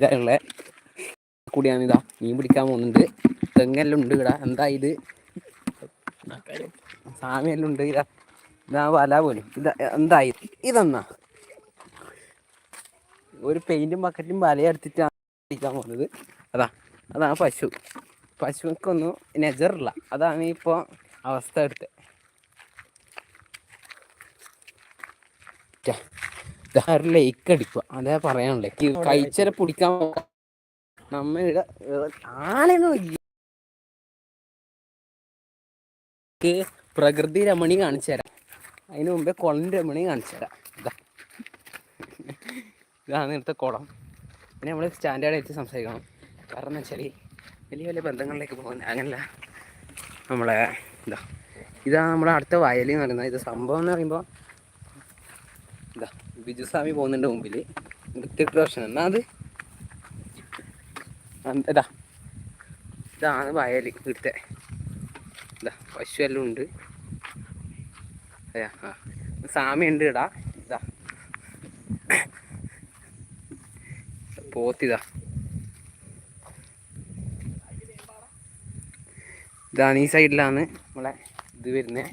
ഇതായുള്ള കൂടിയാണ് ഇതാ മീൻ പിടിക്കാൻ പോകുന്നുണ്ട്. തെങ്ങെല്ലാം ഉണ്ട് ഇവിടെ എന്താ ഇത്? സാമിയെല്ലാം ഉണ്ട് ഇതാ. ഇതാ വല പോലും. ഇതാ ഇത്? ഇതെന്നാ? ഒരു പെയിന്റും ബക്കറ്റും വല എടുത്തിട്ടാണ് പിടിക്കാൻ പോകുന്നത്. അതാ. അതാ പശു. പശുക്കൊന്നും നെജറില്ല. അതാണ് ഇപ്പോൾ അവസ്ഥ എടുത്തത് ഒരു ലേക്ക് അടിക്കുക. അതേ പറയാനുള്ളേ. കഴിച്ചര പിടിക്കാൻ നമ്മ ഇവിടെ പ്രകൃതി രമണി കാണിച്ചു തരാം. അതിന് മുമ്പേ കുളം രമണി കാണിച്ചു തരാം. ഇതാ. ഇതാണ് ഇവിടുത്തെ കുളം. പിന്നെ നമ്മൾ സ്റ്റാൻഡേർഡ് ആയിട്ട് സംസാരിക്കണം. കാരണം എന്ന് വെച്ചാൽ വലിയ വലിയ ബന്ധങ്ങളിലേക്ക് പോകുന്നത് അങ്ങനല്ല. നമ്മളെ ഇതാ. ഇതാണ് നമ്മുടെ അടുത്ത വയൽ എന്ന് പറയുന്നത്. ഇത് സംഭവം എന്ന് പറയുമ്പോൾ ഇതാ. ബിജുസ്വാമി പോകുന്നുണ്ട് മുമ്പിൽ വൃത്തികെട്ട പ്രശ്നം എന്നാ അത്? ഇതാ. ഇതാണ് വയൽ ഇവിടുത്തെ ഇതാ പശു എല്ലാം ഉണ്ട്. അതെയാ ആ. സാമി ഉണ്ട് ഇടാ. ഇതാ. പോത്തിതാ. ഇതാണ് ഈ സൈഡിലാണ് നമ്മളെ ഇത് വരുന്നത്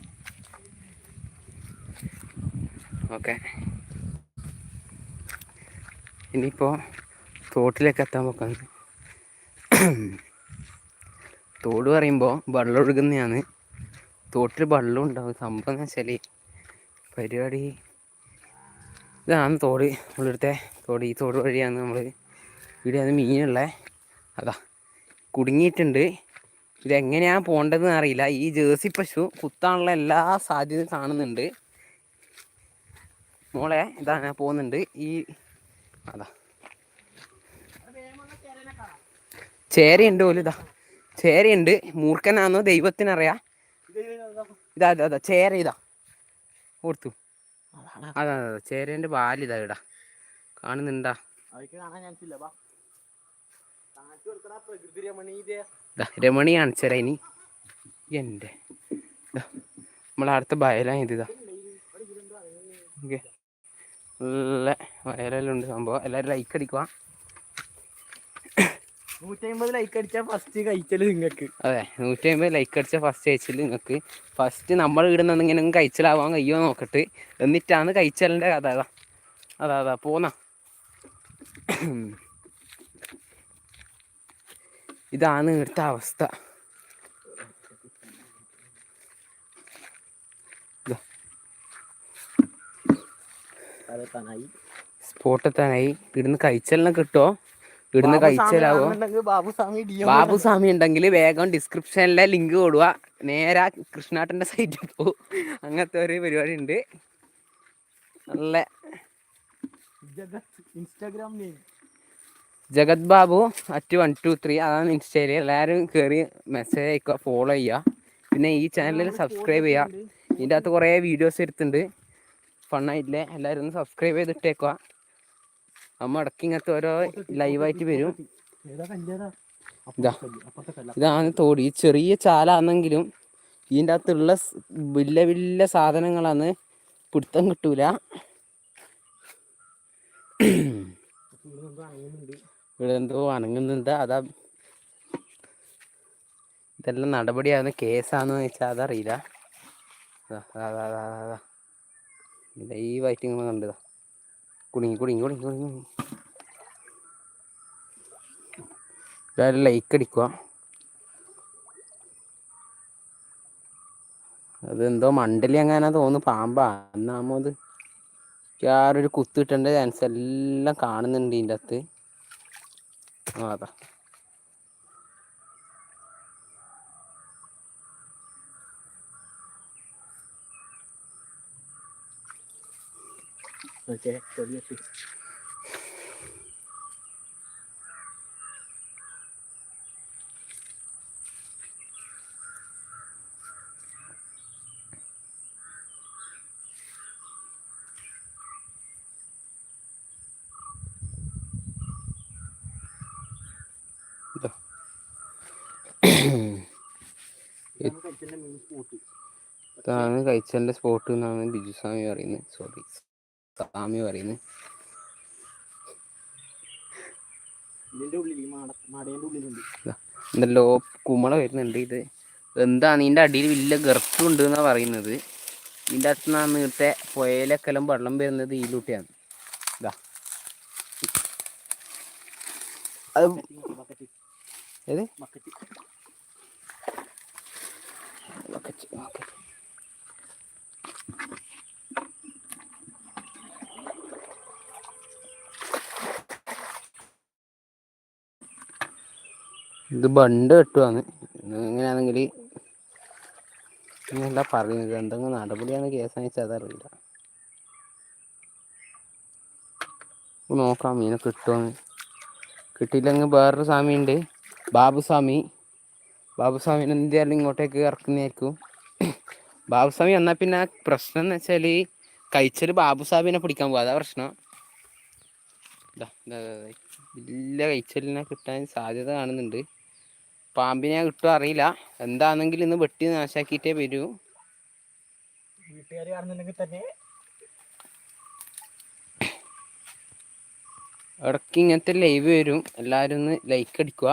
ഓക്കെ. ഇനിയിപ്പോൾ തോട്ടിലേക്ക് എത്താൻ നോക്കാണ് തോട് പറയുമ്പോൾ വെള്ളം ഒഴുകുന്നതാണ് തോട്ടിൽ വെള്ളം ഉണ്ടാവും. സംഭവം എന്ന് വെച്ചാൽ പരിപാടി ഇതാണ് തോട്. നമ്മളിവിടുത്തെ തോട്. ഈ തോട് വഴിയാണ് നമ്മൾ ഇവിടെയാണ് മീനുള്ളത് അതാ കുടുങ്ങിയിട്ടുണ്ട്. ഇതെങ്ങനെയാണ് പോകേണ്ടതെന്ന് അറിയില്ല. ഈ ജേഴ്സി പശു കുത്താനുള്ള എല്ലാ സാധ്യതയും കാണുന്നുണ്ട്. മോളെ ഇതാണ് പോകുന്നുണ്ട് ഈ അതാ. ചേരയുണ്ട് പോലും ഇതാ. ചേരയുണ്ട്. മൂർഖനാന്നോ ദൈവത്തിനറിയാം? ഇതാ ഇതാ ഇതാ. ചേര ഇതാ. കൊടുത്തു അതാ അതാ ചേരേന്റെ ബാലിതാ ഇടാ. കാണുന്നുണ്ടാ? രമണിയാണ് രമണി കാണിച്ചരാ ഇനി. എന്റെ ദാ, നമ്മളെ അടുത്ത ബയലാണ് ഇത് ഇതാ. ഓക്കെ നല്ല വയറലുണ്ട് സംഭവം. എല്ലാവരും ലൈക്ക് അടിക്കുക നൂറ്റമ്പത് ലൈക്ക് അടിച്ചാൽ ഫസ്റ്റ് കഴിച്ചൽ നിങ്ങൾക്ക് അതെ നൂറ്റി അമ്പത് ലൈക്ക് അടിച്ചാൽ ഫസ്റ്റ് കഴിച്ചൽ നിങ്ങൾക്ക് ഫസ്റ്റ് നമ്മൾ ഇടുന്ന ഇങ്ങനെ കഴിച്ചലാവാൻ കഴിയുമോ നോക്കട്ട്. എന്നിട്ടാണ് കഴിച്ചലിന്റെ കഥ അതാ. അതാ അതാ പോന്ന. ഇതാണ് ഇവിടുത്തെ അവസ്ഥ. സ്പോട്ട് എത്താനായി ഇവിടുന്ന് കഴിച്ചലിനെ കിട്ടുമോ ഇവിടുന്ന് കഴിച്ചലാവോ? ബാബു സ്വാമി ഡി ബാബു സ്വാമി ഉണ്ടെങ്കിൽ വേഗം ഡിസ്ക്രിപ്ഷനിലെ ലിങ്ക് കൊടുക നേരെ കൃഷ്ണാട്ടന്റെ സൈറ്റിൽ പോകും അങ്ങനത്തെ ഒരു പരിപാടി ഉണ്ട് നല്ല Instagram Jagath Babu at one two three അതാണ് ഇൻസ്റ്റയിൽ എല്ലാവരും കയറി മെസ്സേജ് അയക്കുക ഫോളോ ചെയ്യുക. പിന്നെ ഈ ചാനലിൽ സബ്സ്ക്രൈബ് ചെയ്യുക. ഇതിന്റെ അകത്ത് കുറേ വീഡിയോസ് എടുത്തിട്ടുണ്ട്. ഫണ്ണായിട്ടില്ലേ? എല്ലാവരും ഒന്ന് സബ്സ്ക്രൈബ് ചെയ്തിട്ടേക്കുക അമ്മ ഇടയ്ക്ക് ഇങ്ങനത്തെ ഓരോ ലൈവായിട്ട് വരും. ഇതാണ് തോടി. ചെറിയ ചാലാണെങ്കിലും ഇതിന്റെ അകത്തുള്ള വലിയ വലിയ സാധനങ്ങളാണ്. പിടുത്തം കിട്ടൂല. ഇവിടെ എന്തോ അനങ്ങുന്നുണ്ട്. അതാ ഇതെല്ലാം നടപടിയാണ് കേസാന്ന് വെച്ചാൽ അതറിയില്ല. അതാ അതാ അതാ അതാ ഈ വൈറ്റിങ്ങൾ കണ്ടതാ. കുടുങ്ങി കുടുങ്ങി കുടുങ്ങി കുടുങ്ങി. എല്ലാവരും ലൈക്ക് അടിക്കുക. അതെന്തോ മണ്ടലി എങ്ങാനാ തോന്നുന്നു. പാമ്പാ. എന്നാമോ അത്. ആരൊരു കുത്ത് കിട്ടേണ്ട ചാൻസ് എല്ലാം കാണുന്നുണ്ട് ഇതിന്റെ അകത്ത്. അതാ. ഓക്കെ ചെറിയ ഇതാ. ഇതാണ് കഴിച്ചതിന്റെ സ്പോട്ട് എന്നാണ് ബിജു സ്വാമി പറയുന്നത്. സോറി സ്വാമി പറയുന്നു. എന്തല്ലോ കുമള വരുന്നുണ്ട് ഇത്. എന്താ നിന്റെ അടിയിൽ വലിയ ഗർത്തുണ്ട് എന്നാ പറയുന്നത്. നിന്റെ അകത്ത് നിന്നാ നേരത്തെ പുയലക്കെല്ലാം വെള്ളം വരുന്നത് ഇതിലൂട്ടിയാണ് ഇതാ. അത് ബക്കറ്റ്. ഏത്? ബക്കറ്റ് ബക്കറ്റ്, ഇത് ബണ്ട് കെട്ടുവാന്ന്. എങ്ങനെയാണെങ്കിൽ ഇങ്ങനെയല്ല പറയുന്നത്. എന്തെങ്കിലും നടപടിയാണ് കേസ് വെച്ചാൽ അതറിയില്ല നോക്കാം മീനെ കിട്ടുമെന്ന് കിട്ടിയില്ലെങ്കിൽ വേറൊരു സ്വാമി ഉണ്ട് ബാബുസ്വാമി. ബാബുസ്വാമിനെ എന്തായാലും ഇങ്ങോട്ടേക്ക് ഇറക്കുന്നതായിരിക്കും. ബാബുസ്വാമി എന്നാൽ പിന്നെ പ്രശ്നം എന്ന് വെച്ചാൽ കഴിച്ചൊരു ബാബുസ്വാമിനെ പിടിക്കാൻ പോകും അതാ പ്രശ്നം. വലിയ കഴിച്ചലിനെ കിട്ടാൻ സാധ്യത കാണുന്നുണ്ട്. പാമ്പിനെ കിട്ടുമോ അറിയില്ല. എന്താണെങ്കിലും ഇന്ന് വെട്ടി നാശാക്കിയിട്ടേ വരൂ. വീട്ടുകാർ കാണുന്നുണ്ടെങ്കിൽ തന്നെ ഇടയ്ക്ക് ഇങ്ങനത്തെ ലൈവ് വരും. എല്ലാവരും ഒന്ന് ലൈക്ക് അടിക്കുക.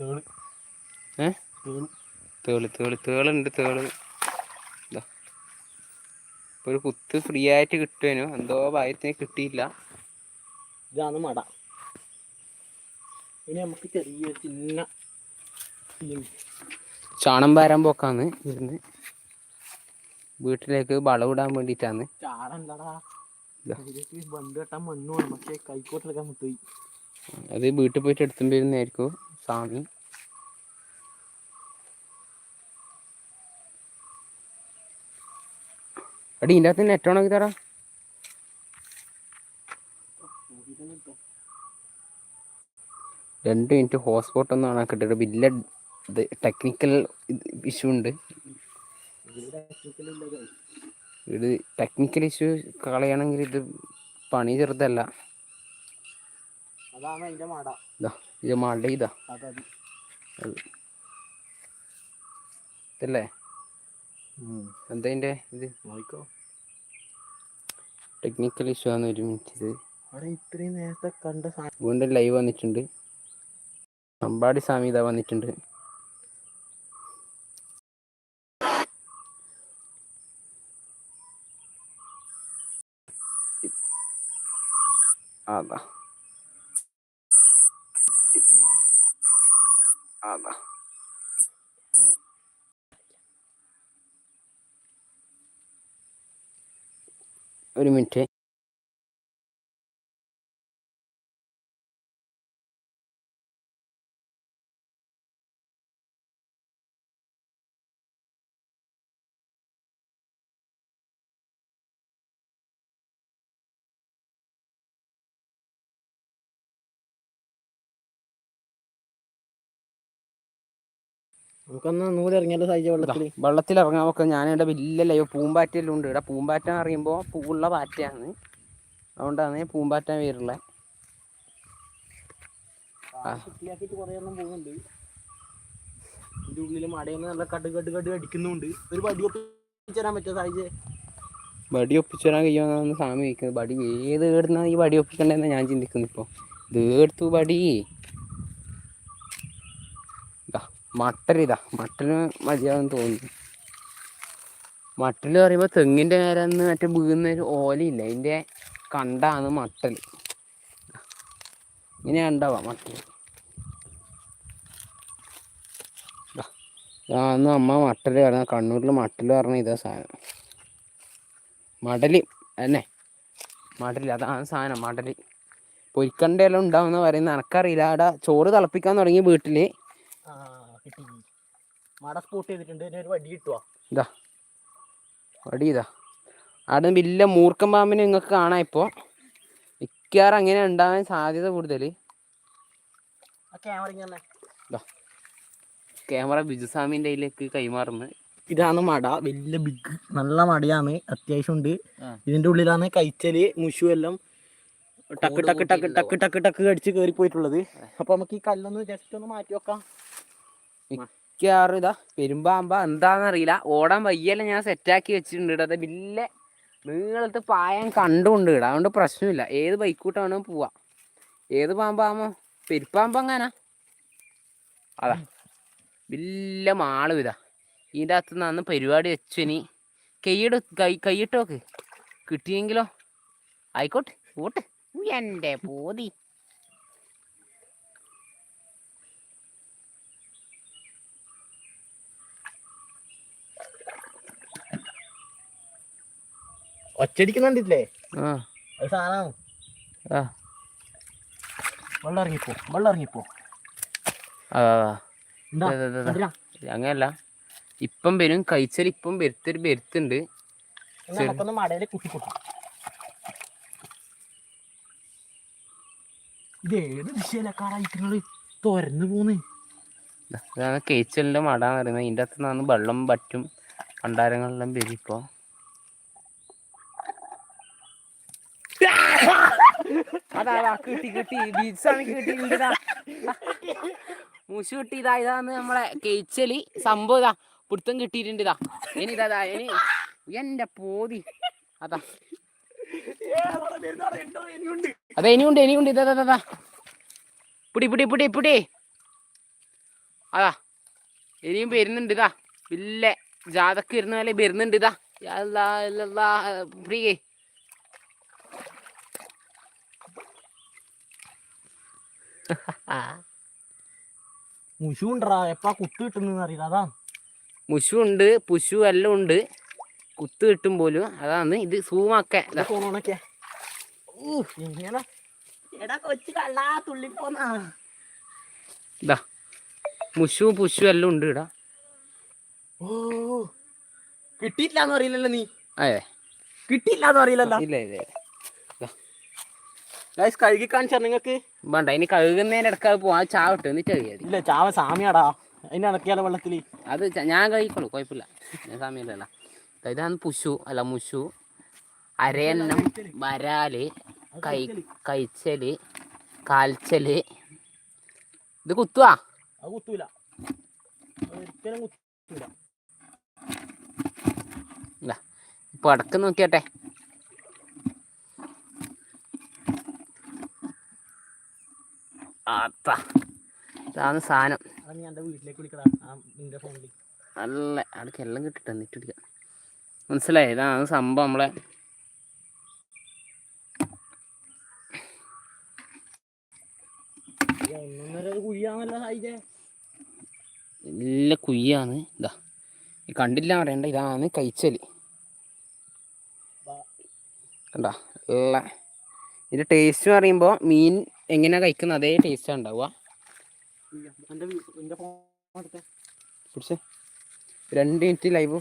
കേൾ. തേൾ തേൾ തേളുണ്ട് തേൾ. ഇപ്പൊ ഒരു കുത്ത് ഫ്രീ ആയിട്ട് കിട്ടുവേനു? എന്തോ ഭാഗ്യത്തിന് കിട്ടിയില്ല. ഇതാണ് മട. ഇനി നമുക്ക് ചെറിയ ചിന്ന ചാണം പാരാൻ പോക്കാന്ന് ഇരുന്ന് വീട്ടിലേക്ക് വളവിടാൻ ഇടാൻ ചാടണ്ടടാ ഇതാ. ഇതിലേക്ക് ബണ്ട് കെട്ടാൻ മണ്ണ് വേണം പക്ഷെ കൈക്കോട്ടെടുക്കാൻ അത് വീട്ടിൽ പോയിട്ട് എടുത്തുകൊണ്ട് വരുന്നതായിരിക്കും സ്വാമി. അടി ഇതിന്റെ അകത്ത് നെറ്റ് ഓണാക്കി തരാ. രണ്ട് മിനിറ്റ് ഹോട്ട്സ്പോട്ട് ഒന്നും ഓണാക്കിട്ട് വലിയ ഇത് ടെക്നിക്കൽ ഇഷ്യൂ ഉണ്ട്. ഇത് ടെക്നിക്കൽ ഇഷ്യൂ കളയണമെങ്കിൽ ഇത് പണി ചെറുതല്ല. മട. ഇതാ മാഡ ഇതാ. ഇതല്ലേ? എന്താ ഇതിന്റെ ഇത്? നോക്കോ ടെക്നിക്കൽ ഇഷ്യൂ ആണ് ഒരു മിനിറ്റ് ഇത്. അവിടെ ഇത്രയും നേരത്തെ കണ്ട വീണ്ടും ലൈവ് വന്നിട്ടുണ്ട്. അമ്പാടി സാമിത വന്നിട്ടുണ്ട്. അതാ അതാ ഒരു മിനിറ്റ്. നമുക്കൊന്ന് നൂൽ ഇറങ്ങിയാലോ സഹിച്ച വെള്ളത്തിൽ വെള്ളത്തിൽ ഇറങ്ങാൻ ഞാൻ ഞാനിവിടെ വലിയ ലൈവ് പൂമ്പാറ്റെല്ലാം ഉണ്ട്. ഇവിടെ പൂമ്പാറ്റ എന്ന് പറയുമ്പോൾ പൂവുള്ള പാറ്റയാണ്. അതുകൊണ്ടാണ് പൂമ്പാറ്റ പേരുള്ളത് ഇതിന്റെ ഉള്ളിൽ മടയെന്ന് നല്ല കട് കട് കട് അടിക്കുന്നുണ്ട്. ഒരു വടി ഒപ്പിച്ച് തരാൻ പറ്റുമോ സായിജെ? വടി ഒപ്പിച്ചു തരാൻ കഴിയുമെന്നാണ് സ്വാമി ചോദിക്കുന്നത്. വടി ഏത് ഏടുന്നാണ് ഈ വടി ഒപ്പിക്കണ്ടെന്നാ ഞാൻ ചിന്തിക്കുന്നു ഇപ്പോൾ ഇത് എടുത്തു വടി. ഇതാ മട്ടൽ ഇതാ മട്ടന് മതിയാവും തോന്നുന്നു. മട്ടൽ പറയുമ്പോൾ തെങ്ങിന്റെ നേരെ മറ്റേ വീഴുന്ന ഒരു ഓലയില്ല? അതിന്റെ കണ്ടാണ് മട്ടൽ ഇങ്ങനെ ഉണ്ടാവാം മട്ടൽ അന്ന് അമ്മ മട്ടൽ പറഞ്ഞ കണ്ണൂരിൽ മട്ടൽ പറഞ്ഞ ഇതാ സാധനം. മടലി അന്നെ മടലി അതാണ് സാധനം മടലി. പൊരിക്കണ്ട എല്ലാം ഉണ്ടാവുന്ന പറയുന്നത്. എനക്കറിയില്ല അവിടെ ചോറ് തിളപ്പിക്കാൻ തുടങ്ങി വീട്ടിൽ ആ. കിട്ടി മട സ്പോട്ട് ചെയ്തിട്ടുണ്ട്. ഒരു വടി കിട്ടുവാ? ഇതാ. വടി ഇതാ. അവിടെ വലിയ മൂർക്കം പാമ്പിനെ നിങ്ങൾക്ക് കാണാം ഇപ്പോൾ മിക്കവാറും അങ്ങനെ ഉണ്ടാവാൻ സാധ്യത കൂടുതൽ ക്യാമറ ബിജുസ്വാമിന്റെ ക്യാമറ ബിജുസ്വാമിന്റെ കയ്യിലേക്ക് കൈമാറുന്നത് ഇതാണ് മട. വലിയ ബിഗ് നല്ല മടയാണ്. അത്യാവശ്യം ഉണ്ട് ഇതിന്റെ ഉള്ളിലാണ് കൈച്ചൽ മുഷു എല്ലാം ടക്ക് ടക്ക് ടക്ക് ടക്ക് ടക്ക് ടക്ക് അടിച്ച് കയറി പോയിട്ടുള്ളത് അപ്പൊ നമുക്ക് ഈ കല്ലൊന്ന് ജസ്റ്റ് ഒന്ന് മാറ്റി വെക്കാം. മിക്കവാറും ഇതാ പെരുമ്പാമ്പ. എന്താണെന്നറിയില്ല ഓടാൻ വയ്യല്ല ഞാൻ സെറ്റാക്കി വെച്ചിട്ടുണ്ട് അത് വലിയ നീളത്ത് പായം കണ്ടുകൊണ്ട് ഇടാം. അതുകൊണ്ട് പ്രശ്നമില്ല. ഏത് ബൈക്കൂട്ടാണോ പോവാ. ഏത് പാമ്പാമോ? പെരുപ്പാമ്പ അങ്ങനാ അതാ. വലിയ മാളും ഇതാ. ഇതിന്റെ അകത്ത് നിന്ന് പരിപാടി വെച്ചു ഇനി. കൈയിട് കൈ കൈയിട്ട് നോക്ക്. കിട്ടിയെങ്കിലോ? ആയിക്കോട്ടെ. ഓട്ട് എന്റെ പോതി. ഒച്ചടിക്കുന്നുണ്ടില്ലേ ആ. അത് സാധനം. വെള്ളം ഇറങ്ങിപ്പോ വെള്ളം ഇറങ്ങിപ്പോ? അങ്ങനല്ല ഇപ്പം വരും കഴിച്ചാൽ ഇപ്പം വരുത്തൊരു വരുത്തുണ്ട്. നമുക്കൊന്ന് മടയിൽ കുത്തി കുത്തി. ഇത് ഏത് ദിശയിലേക്കാണ് അയക്കുന്നത് തുരന്നു പോന്ന്? ഇതാണ് കേച്ചലിന്റെ മട എന്ന് പറയുന്നത്. ഇതിന്റെ അകത്ത് നിന്നാണ് വെള്ളം പറ്റും. ഭണ്ഡാരങ്ങളെല്ലാം വരും ഇപ്പോൾ അതാ കിട്ടി കിട്ടി. ബീച്ചാണ് കിട്ടിയിട്ടുണ്ട് ഇതാ. മൂശ് കിട്ടി ഇതാ ഇതാന്ന് നമ്മളെ കേച്ചൽ. സംഭവം ഇതാ പിടുത്തം കിട്ടിയിട്ടുണ്ട് ഇതാ. ഇനി ഇതാ ഇനി എന്റെ പോതി. അതാ. അതെ ഇനിയുണ്ട് ഇനിയുണ്ട്. ഇതാ ഇതാ, പിടി പിടി പിടി പിടി. അതാ. ഇനിയും വരുന്നുണ്ട് ഇതാ. വലിയ ജാതക്ക് വരുന്ന പോലെ വരുന്നുണ്ട് ഇതാ. യാ അല്ലാ, ഇല്ലല്ലാ, പിടി മുഷു ഉണ്ടറാ എപ്പാ കുത്ത് കിട്ടുന്ന അറിയില്ല. അതാ. മുഷു ഉണ്ട് പുഷു എല്ലാം ഉണ്ട്. കുത്ത് കിട്ടും പോലും. അതാണ് ഇത് സൂമാക്കെ. ഇതാ പുശു ഇതാ. മുഷു പുഷു എല്ലാം ഉണ്ട് ഇടാ. ഓ കിട്ടിയില്ലാന്ന് അറിയില്ലല്ലോ നീ. അതെ. കിട്ടിയില്ലാന്ന് അറിയില്ലല്ലോ. ഇല്ല ഇല്ല. ഗൈസ് കഴുകി കാണിച്ചാ നിങ്ങക്ക് വേണ്ട ഇനി കഴുകുന്നതിന് ഇടയ്ക്ക് പോവാ ചാവട്ടെ എന്നിട്ട് ഇല്ല ചാവ സാമിയാടാ. അതിന് ഇറക്കിയാലോ വെള്ളത്തിൽ. അത് ച- ഞാൻ കഴിക്കോളൂ കുഴപ്പമില്ല. ഞാൻ സമയമില്ലല്ല ഇതാണ് പുഷു അല്ല മുഷു. അരയന്നം വരാൽ കൈ കഴിച്ചൽ കാൽച്ചൽ. ഇത് കുത്തുവാ? അത് കുത്തൂല. അത് ഒരിക്കലും കുത്തൂല. ഇല്ല ഇപ്പൊ അടക്കം നോക്കിയാട്ടെ അത്താ ഇതാണ് സാധനം അത് നീ എന്റെ വീട്ടിലേക്ക് വിളിക്കടാ നിന്റെ ഫോണിൽ അല്ല അടക്ക എല്ലാം കിട്ടിട്ട് പിടിക്കാം. മനസ്സിലായി? ഇതാണ് സംഭവം നമ്മളെ. നല്ല കുയ്യാണ് ഇതാ. കണ്ടില്ല പറയണ്ട. ഇതാണ് കഴിച്ചൽ കണ്ട? ഇതിന്റെ ഇതിന്റെ ടേസ്റ്റ് പറയുമ്പോൾ മീൻ എങ്ങനെയാ കഴിക്കുന്നത്? അതേ ടേസ്റ്റ് ഉണ്ടാവുക. രണ്ട് മിനിറ്റ് ലൈവ്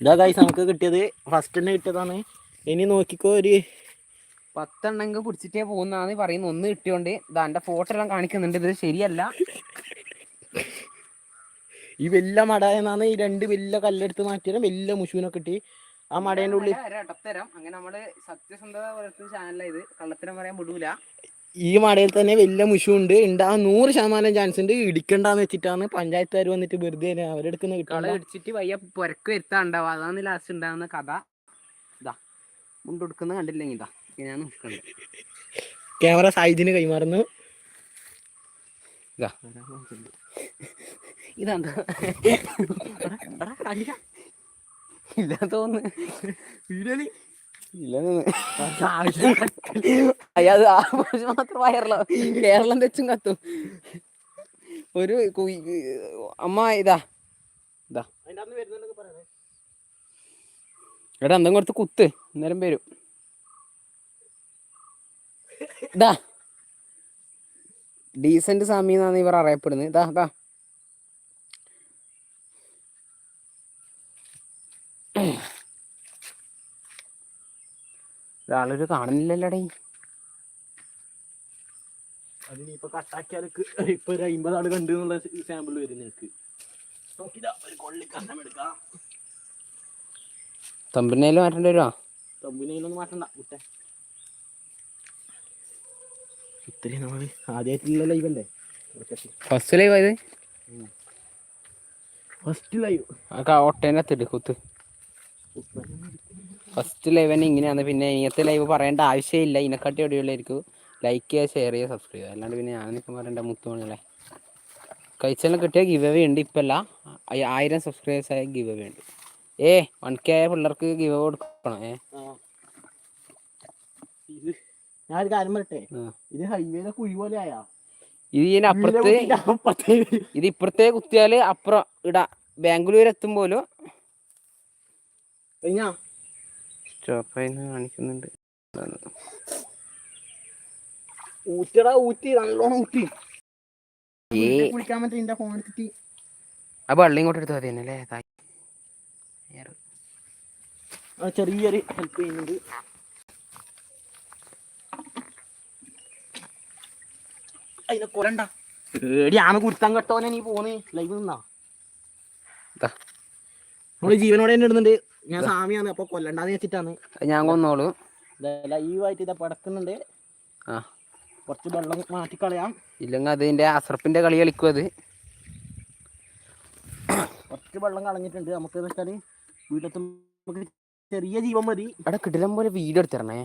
ഇതാ ഗൈസ് നമുക്ക് കിട്ടിയത് ഫസ്റ്റ് തന്നെ കിട്ടിയതാണ്. ഇനി നോക്കിക്കോ ഒരു പത്തെണ്ണെങ്കിൽ പിടിച്ചിട്ടേ പോകുന്നതാണ് പറയുന്നത് ഒന്ന് കിട്ടിയോണ്ട് ഇതാ എന്റെ ഫോട്ടോ എല്ലാം കാണിക്കുന്നുണ്ട്. ഇത് ശരിയല്ല. ഈ വലിയ മടയെന്നാണ് ഈ രണ്ട് വലിയ കല്ലെടുത്ത് മാറ്റിയത്. വലിയ മുഷുവിനെ കിട്ടി. ആ മടേന്റെ ഉള്ളിൽ അങ്ങനെ നമ്മൾ സത്യസന്ധത പുലർത്തുന്ന ചാനലാണ് ഇത്. കള്ളത്തരം പറയാൻ വിടൂല. ഈ മടയിൽ തന്നെ വലിയ മുഷു ഉണ്ട് ഉണ്ടാകാൻ നൂറ് ശതമാനം ചാൻസ് ഉണ്ട് ഇടിക്കണ്ടെന്ന് വെച്ചിട്ടാണ് പഞ്ചായത്തുകാർ വന്നിട്ട് വെറുതെ അവരെടുക്കുന്ന കള കിട്ടാൻ ഇടിച്ചിട്ട് വയ്യ പുരക്ക് വരുത്താണ്ടാവും. അതാണ് ലാസ്റ്റ് ഉണ്ടാകുന്ന കഥ. ഇതാ മുണ്ട് എടുക്കുന്ന കണ്ടില്ലെങ്കിൽ ഇതാ? ഇങ്ങനെയാണ് നിൽക്കുന്നത് ക്യാമറ സായിജിന് കൈമാറുന്നു. ഇതാ. ഇതാ ഇല്ല തോന്നുന്നു. മാത്രം വയറലോ. കേരളം തെച്ചും കത്തും. ഒരു അമ്മ ഇതാ. ഇതാ. എടാ എന്തെങ്കിലും കൊടുത്ത് കുത്ത്. അന്നേരം വരും. ഇതാ. ഡീസന്റ് സ്വാമി എന്നാണ് ഇവർ അറിയപ്പെടുന്നത്. ഇതാ ഇതാ. ഒരാളൊരു കാണുന്നില്ലല്ലോടേ. അതിനിപ്പോ കട്ടാക്കിയാൽ ഇപ്പൊ ഒരു അമ്പത് ആൾ കണ്ടു എന്നുള്ള സാമ്പിൾ വരും നിനക്ക്. തമ്പിനേൽ മാറ്റേണ്ടി വരുമോ തമ്പിനൊന്നും മാറ്റണ്ട വിട്ടെ ഇത്രയും നമ്മൾ ആദ്യമായിട്ടുള്ള ലൈവ് അല്ലേ? ഫസ്റ്റ് ലൈവ് ആയത് ഫസ്റ്റ് ലൈവ് ആ ഒട്ടേന്റെ അത്തിട്ട് കുത്ത് ഫസ്റ്റ് ലൈവ് തന്നെ ഇങ്ങനെയാണ്. പിന്നെ ഇങ്ങനത്തെ ലൈവ് പറയേണ്ട ആവശ്യമില്ല. ഇതിനെക്കാട്ടി എവിടെയുള്ളായിരിക്കും ലൈക്ക് ചെയ്യുക ഷെയർ ചെയ്യുക സബ്സ്ക്രൈബ് ചെയ്യുക. അല്ലാണ്ട് പിന്നെ ഞാനിപ്പം പറയേണ്ട മുത്തുമണിയല്ലേ കഴിച്ചാലും കിട്ടിയ ഗിവ് അവേ ഉണ്ട് ഇപ്പല്ല. ആയി- ആയിരം സബ്സ്ക്രൈബേഴ്സ് ആയ ഗിവ് അവേ ഉണ്ട്. ഏ വൺ കെ ആയ പിള്ളേർക്ക് ഗിവ് അവേ കൊടുക്കണം. ഏ. കാര്യം പറയട്ടെ? ഇത് ഹൈവേയിലെ കുഴി പോലെ ആയാ? ഇത് ഇതിന് അപ്പുറത്ത് അപ്പുറത്ത് ഇത് ഇപ്പുറത്തേ കുത്തിയാൽ അപ്പുറം ഇടാ. ബാംഗ്ലൂർ എത്തുമ്പോലും? സ്റ്റോപ്പായി കാണിക്കുന്നുണ്ട്. ഊറ്റടാ ഊറ്റി നല്ലോണം ഊറ്റി. ഏ കുളിക്കാൻ പറ്റും എന്റെ ഫോൺ എടുത്തിട്ട് ആ വെള്ളം ഇങ്ങോട്ട് എടുത്താൽ മതി തന്നെ അല്ലേ തായ് ആ ചെറിയൊരു ഹെൽപ്പ് ചെയ്യുന്നുണ്ട്. അതിനെ കൊല്ലണ്ട. ഏടിയാണ് കുരുത്താൻ കെട്ടോനെ നീ പോന്ന്. ലൈവ് നിന്നാ. നമ്മൾ ജീവനോടെ തന്നെ ഇടുന്നുണ്ട്. ഞാൻ സാമിയാണ് അപ്പൊ കൊല്ലണ്ടാന്ന് വെച്ചിട്ടാണ് ഞാൻ കൊന്നോളൂ. ലൈവായിട്ട് ഇതാ പടക്കുന്നുണ്ട്. ആ. കുറച്ച് വെള്ളം മാറ്റിക്കളയാം ഇല്ലെങ്കിൽ അതിന്റെ അസർപ്പിന്റെ കളി കളിക്കും അത്. കുറച്ച് വെള്ളം കളഞ്ഞിട്ടുണ്ട്. നമുക്ക് വെച്ചാൽ വീട്ടിലെത്തുമ്പോൾ ചെറിയ ജീവൻ മതി. അവിടെ കിടിലം പോലെ വീഡിയോ എടുത്തിരണേ.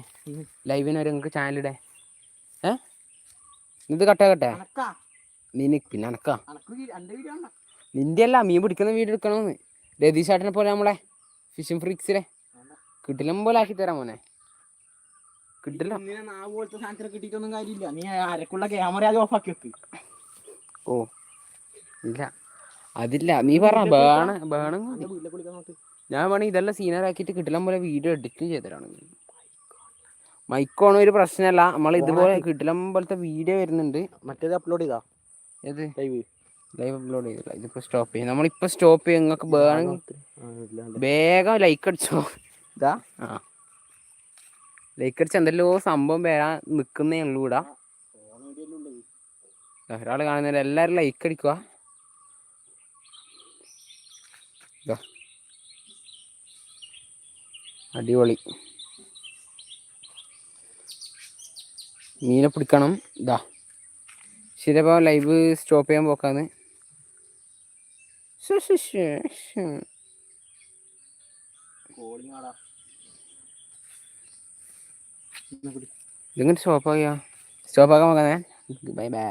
ലൈവിന് വരെ നിങ്ങൾക്ക് ചാനലിടെ ഏ? ഇത് കട്ടാകട്ടെ കട്ടെ. അനക്കാ? നീ പിന്നെ അനക്കാ. നിന്റെ അല്ല മീൻ പിടിക്കുന്ന വീഡിയോ എടുക്കണമെന്ന് രതീഷ് ചേട്ടനെ പോലെ നമ്മളെ. ഫിഷിംഗ് ഫ്രിക്സിലെ കിടിലം പോലെ ആക്കി തരാം മോനെ. പോലത്തെ സാധനത്തിന് കിട്ടിയിട്ടൊന്നും കാര്യമില്ല. നീ അരക്കുള്ള ക്യാമറ അത് ഓഫാക്കി വെക്ക്. ഓ ഇല്ല. അതില്ല. നീ പറഞ്ഞ ബേണ ബേണ ഞാൻ വേണമെങ്കിൽ ഇതെല്ലാം സീനറാക്കിയിട്ട് കിട്ടില്ല പോലെ വീഡിയോ എഡിറ്റും ചെയ്തരാണ്. മൈക്കോണോ ഒരു പ്രശ്നമല്ല നമ്മൾ ഇതുപോലെ കിടിലം പോലത്തെ വീഡിയോ വരുന്നുണ്ട്. മറ്റേത് അപ്ലോഡ് ചെയ്താ. ഏത്? ലൈവ് ലൈവ് അപ്ലോഡ് ചെയ്തില്ല. ഇതിപ്പോ സ്റ്റോപ്പ് ചെയ്യും. നമ്മളിപ്പോ സ്റ്റോപ്പ് ചെയ്യും. നിങ്ങൾക്ക് വേണമെങ്കിൽ വേഗം ലൈക്ക് അടിച്ചോ. ഇതാ? ആ. ലൈക്ക് അടിച്ച് എന്തെല്ലോ സംഭവം വരാൻ നിൽക്കുന്നേ ഉള്ളൂ ഇവിടെ. ഒരാൾ കാണുന്നില്ല എല്ലാവരും ലൈക്ക് അടിക്കുക. അടിപൊളി. മീനെ പിടിക്കണം. ഇതാ. ശരിയപ്പോൾ ലൈവ് സ്റ്റോപ്പ് ചെയ്യാൻ പോക്കാന്ന്. ഇതിങ്ങനെ സ്റ്റോപ്പ് ആക്കിയാ? സ്റ്റോപ്പ് ആക്കാൻ നോക്കാന്നേ ബൈ ബൈ